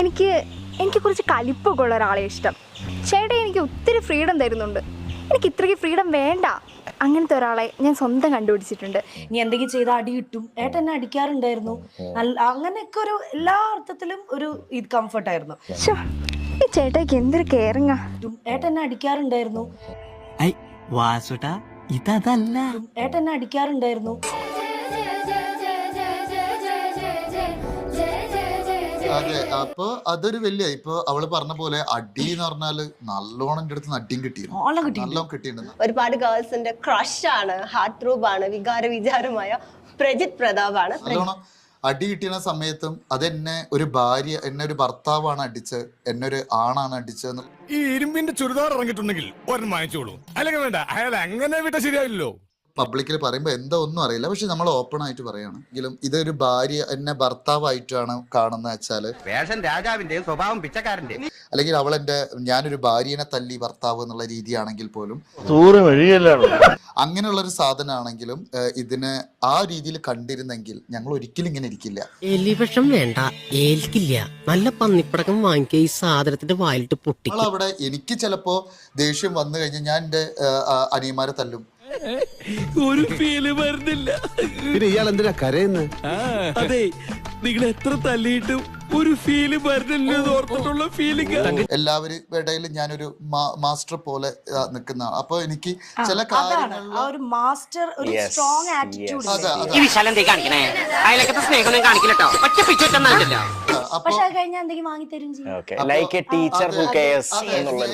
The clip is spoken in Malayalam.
എനിക്ക് എനിക്ക് കുറച്ച് കലിപ്പൊക്കെ ഉള്ള ഒരാളെ ഇഷ്ടം. ചേട്ടൻ എനിക്ക് ഒത്തിരി ഫ്രീഡം തരുന്നുണ്ട്. എനിക്ക് ഇത്രയ്ക്ക് ഫ്രീഡം വേണ്ട. അങ്ങനത്തെ ഒരാളെ ഞാൻ സ്വന്തം കണ്ടുപിടിച്ചിട്ടുണ്ട്. നീ എന്തെങ്കിലും ചെയ്ത അടി കിട്ടും. ഏട്ടൻ എന്നെ അടിക്കാറുണ്ടായിരുന്നു. നല്ല അങ്ങനെയൊക്കെ ഒരു എല്ലാ അർത്ഥത്തിലും ഒരു ഇത് കംഫർട്ടായിരുന്നു ഈ ചേട്ടയ്ക്ക് എന്തൊരു കെയറിങ്ങാ ഏട്ടൻ എന്നെ അടിക്കാറുണ്ടായിരുന്നു. ഇതല്ല ഏട്ടൻ എന്നെ അടിക്കാറുണ്ടായിരുന്നു. അതെ അപ്പൊ അതൊരു വലിയ ഇപ്പൊ അവൾ പറഞ്ഞ പോലെ അടി എന്ന് പറഞ്ഞാൽ നല്ലോണം എന്റെ അടുത്ത് അടിയും കിട്ടിയിരുന്നു. കിട്ടി നല്ലോണം കിട്ടിയിട്ടുണ്ട്. ഒരുപാട് ഗേൾസിന്റെ ക്രഷ് ആണ് ഹാർട്ട് ത്രൂബ് ആണ് വികാര വിചാരമായ പ്രജിത് പ്രതാപ് ആണ് നല്ലോണം അടി കിട്ടിയ സമയത്തും അതെന്നെ ഒരു ഭാര്യ എന്നെ ഒരു ഭർത്താവാണ് അടിച്ച് എന്നെ ഒരു ആണാണ് അടിച്ചത് ഈ ഇരുമ്പിന്റെ ചുരിദാർ ഇറങ്ങിയിട്ടുണ്ടെങ്കിൽ ഒരെണ്ണം വാങ്ങിച്ചോളൂ. അല്ലെങ്കിൽ വേണ്ട അയാൾ അങ്ങനെ വിട്ട ശരിയാവില്ലല്ലോ. പബ്ലിക്കിൽ പറയുമ്പോൾ എന്താ ഒന്നും അറിയില്ല. പക്ഷെ നമ്മൾ ഓപ്പൺ ആയിട്ട് പറയാണ്. എങ്കിലും ഇതൊരു ഭാര്യ എന്നെ ഭർത്താവായിട്ടാണ് കാണുന്നത് വെച്ചാൽ വേഷം രാജാവിന്റെ സ്വഭാവം പിച്ചക്കാരന്റെ അല്ലെങ്കിൽ അവൾ എന്റെ ഞാനൊരു ഭാര്യനെ തല്ലി ഭർത്താവ് എന്നുള്ള രീതിയാണെങ്കിൽ പോലും അങ്ങനെയുള്ള ഒരു സാധനമാണെങ്കിലും ഇതിനെ ഇതിന് ആ രീതിയിൽ കണ്ടിരുന്നെങ്കിൽ ഞങ്ങൾ ഒരിക്കലും ഇങ്ങനെ ഇരിക്കില്ല. എലിവിഷം വേണ്ട. ഏൽക്കില്ല. നല്ല പന്നിപ്പടക്കം വാങ്ങിക്കുക ഈ സാധനത്തിന്റെ വായിലിട്ട് പൊട്ടി അവിടെ എനിക്ക് ചിലപ്പോ ദേഷ്യം വന്നു കഴിഞ്ഞാൽ ഞാൻ എന്റെ അനിയന്മാരെ തല്ലും. ഒരു ഫീൽ വരുന്നില്ല. പിന്നെ ഇയാൾ എന്തിനാ കരയുന്നത് അതെ നിങ്ങൾ എത്ര തല്ലിയിട്ടും ഒരു ഫീൽ വരുന്നില്ല എന്ന് ഓർത്തിട്ടുള്ള ഫീലിംഗ് എല്ലാവരും ഇടയിൽ ഞാനൊരു മാസ്റ്റർ പോലെ നിൽക്കുന്ന. അപ്പൊ എനിക്ക് ചില കാര്യങ്ങളിൽ ആ ഒരു മാസ്റ്റർ ഒരു സ്ട്രോങ് ആറ്റിറ്റ്യൂഡ് അതെ അതെ. ഈ വിശാലം എന്തേ കാണിക്കണേ? അയലക്കത്തെ സ്നേഹമൊന്നും കാണിക്കില്ലട്ടോ. ഒറ്റ പിച്ചൊറ്റൊന്നല്ലോ അപ്പൊ പക്ഷെ അത് കഴിഞ്ഞാൽ എന്തെങ്കിലും വാങ്ങി തരും like a teacher who cares എന്നുള്ള